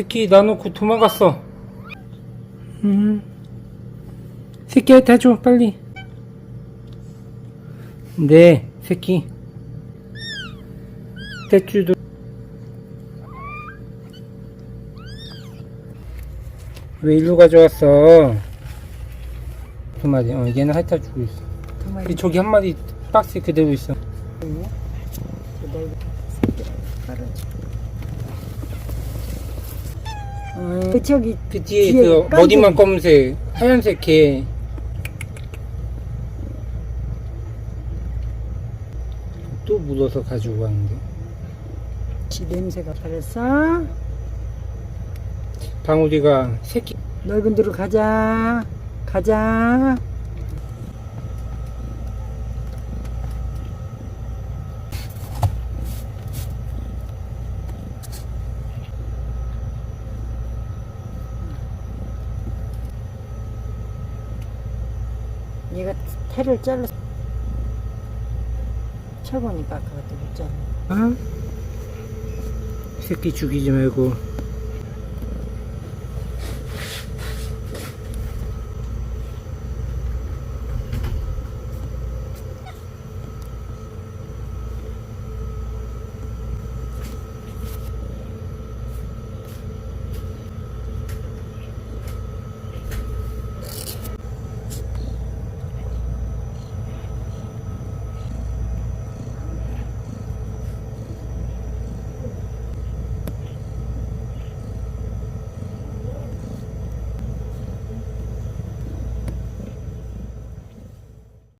새끼 놔놓고 도망갔어. 음. 새끼야, 다 줘, 빨리. 네, 새끼. 대추도. 왜 일로 가져왔어? 두 마리. 어, 얘는 핥아 주고 있어. 두 마리 저기 한 마리 박스에 그대로 있어. 넓은 새끼를 깔아줘. 음, 그 저기 그 뒤에 뒤에 그 깐지. 머리만 검은색, 하얀색 개. 또 묻어서 가지고 가는데. 지 냄새가 버렸어. 방울이가 새끼. 넓은 데로 가자. 가자. 얘가 태를 잘라 쳐보니까 그것도 못 잘라. 어? 새끼 죽이지 말고